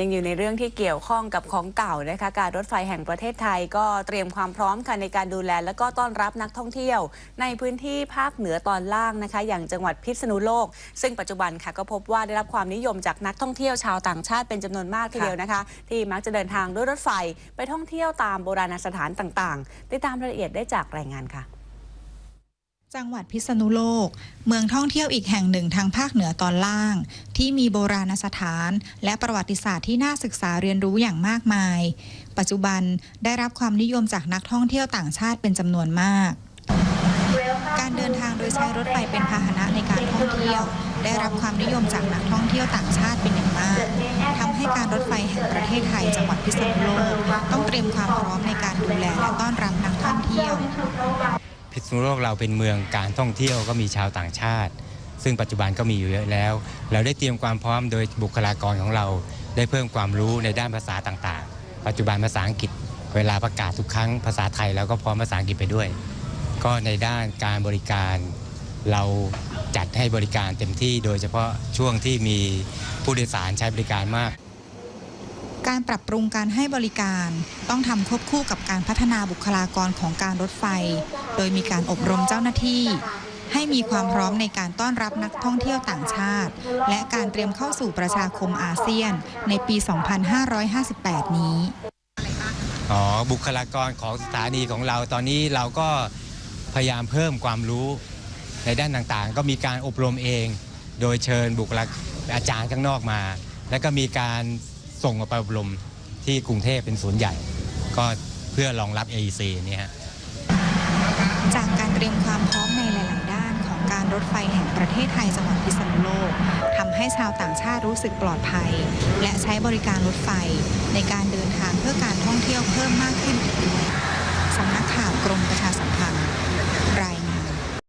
ยังอยู่ในเรื่องที่เกี่ยวข้องกับของเก่านะคะการรถไฟแห่งประเทศไทยก็เตรียมความพร้อมค่ะในการดูแล และก็ต้อนรับนักท่องเที่ยว ในพื้นที่ภาคเหนือตอนล่างนะคะ อย่างจังหวัดพิษณุโลก ซึ่งปัจจุบันค่ะก็พบว่าได้รับความนิยมจากนักท่องเที่ยวชาวต่างชาติเป็นจำนวนมากทีเดียวนะคะ ที่มักจะเดินทางด้วยรถไฟไปท่องเที่ยวตามโบราณสถานต่างๆติดตามรายละเอียดได้จากรายงานค่ะ จังหวัดพิษณุโลก เมืองท่องเที่ยวอีกแห่งหนึ่งทางภาคเหนือตอนล่าง ที่มีโบราณสถาน และประวัติศาสตร์ที่น่าศึกษาเรียนรู้อย่างมากมาย ปัจจุบันได้รับความนิยมจากนักท่องเที่ยวต่างชาติเป็นจำนวนมาก การเดินทางโดยใช้รถไฟเป็นพาหนะในการท่องเที่ยว ได้รับความนิยมจากนักท่องเที่ยวต่างชาติเป็นอย่างมากทำให้การรถไฟแห่งประเทศไทยจังหวัดพิษณุโลก ต้องเตรียมความพร้อมในการดูแลและต้อนรับนักท่องเที่ยว พิษณุโลกเราเป็นเมืองการท่องเที่ยวก็มีชาวต่างชาติ ซึ่งปัจจุบันก็มีอยู่เยอะแล้ว เราได้เตรียมความพร้อมโดยบุคลากรของเรา ได้เพิ่มความรู้ในด้านภาษาต่างๆ ปัจจุบันภาษาอังกฤษ เวลาประกาศทุกครั้งภาษาไทยเราก็พร้อมภาษาอังกฤษไปด้วย ก็ในด้านการบริการเราจัดให้บริการเต็มที่โดยเฉพาะช่วงที่มีผู้โดยสารใช้บริการมาก การปรับปรุงการให้บริการต้องทำควบคู่กับการพัฒนาบุคลากรของการรถไฟ โดยมีการอบรมเจ้าหน้าที่ ให้มีความพร้อมในการต้อนรับนักท่องเที่ยวต่างชาติ และการเตรียมเข้าสู่ประชาคมอาเซียนในปี 2558 นี้อ๋อบุคลากรของสถานีของเราตอนนี้เราก็พยายามเพิ่มความรู้ในด้านต่างๆ ก็มีการอบรมเอง โดยเชิญบุคลากรอาจารย์ข้างนอกมา แล้วก็มีการส่งมาไปอบรมที่กรุงเทพเป็นศูนย์ใหญ่ ก็เพื่อรองรับ AEC เนี่ยฮะ จากการเตรียมความพร้อมในหลาย ๆ ด้านของการรถไฟแห่งประเทศไทยจังหวัดพิษณุโลกทำให้ชาวต่างชาติรู้สึกปลอดภัย และใช้บริการรถไฟในการเดินทางเพื่อการท่องเที่ยวเพิ่มมากขึ้นทีเดียว